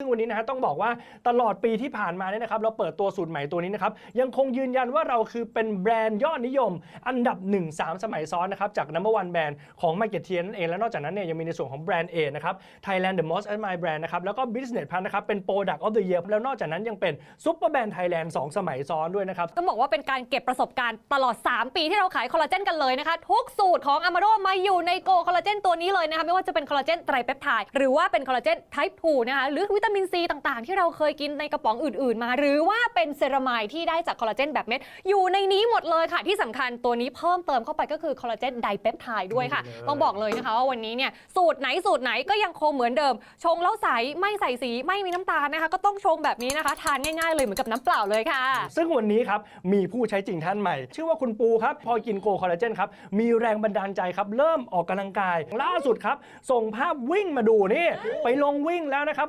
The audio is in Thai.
ซึ่งวันนี้นะฮะต้องบอกว่าตลอดปีที่ผ่านมาเนี่ยนะครับเราเปิดตัวสูตรใหม่ตัวนี้นะครับยังคงยืนยันว่าเราคือเป็นแบรนด์ยอดนิยม อันดับ 1 3 สมัยซ้อนนะครับจาก number one brand ของ Market t i e r นั่นเองและนอกจากนั้นเนี่ยยังมีในส่วนของแบรนด์ A นะครับ Thailand the most admired brand นะครับแล้วก็ Business Plus นะครับเป็น Product of the Year แล้วนอกจากนั้นยังเป็น Super Brand Thailand 2 สมัยซ้อนด้วยนะครับต้องบอกว่าเป็นการเก็บประสบการณ์ตลอด 3 ปีที่เราขายคอลลาเจนกันเลยนะคะทุกสูตรของอ m มาโ o มาอยู่ในโกคอลลาเจนตัวนี้เลยนะคะไม่ว่าจะเป็นคอลลาเจนไตรเปปไทด์หรือว่าเป็นคอลลาเจนไทป์2นะคะหรือวิตามินซีต่างๆ ที่เราเคยกินในกระป๋องอื่นๆ มา หรือว่าเป็นเซรามายที่ได้จากคอลลาเจนแบบเม็ด อยู่ในนี้หมดเลยค่ะ ที่สำคัญตัวนี้เพิ่มเติมเข้าไปก็คือคอลลาเจนไดเปปไทด์ด้วยค่ะนี่เลยต้องบอกเลยนะคะว่าวันนี้เนี่ยสูตรไหนสูตรไหนก็ยังคงเหมือนเดิม ชงแล้วใสไม่ใส่สีไม่มีน้ำตาลนะคะ ก็ต้องชงแบบนี้นะคะ ทานง่ายๆเลยเหมือนกับน้ำเปล่าเลยค่ะ ซึ่งวันนี้ครับมีผู้ใช้จริงท่านใหม่ ชื่อว่าคุณปูครับพอกินโกคอลลาเจนครับมีแรงบันดาลใจครับเริ่มออกกำลังกาย ล่าสุดครับส่งภาพวิ่งมาดูนี่ไปลงวิ่งแล้วนะครับ